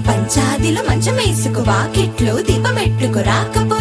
పంచాదిలో మంచమేసుకు వాకిట్లో దీపమెట్టుకు రాకపో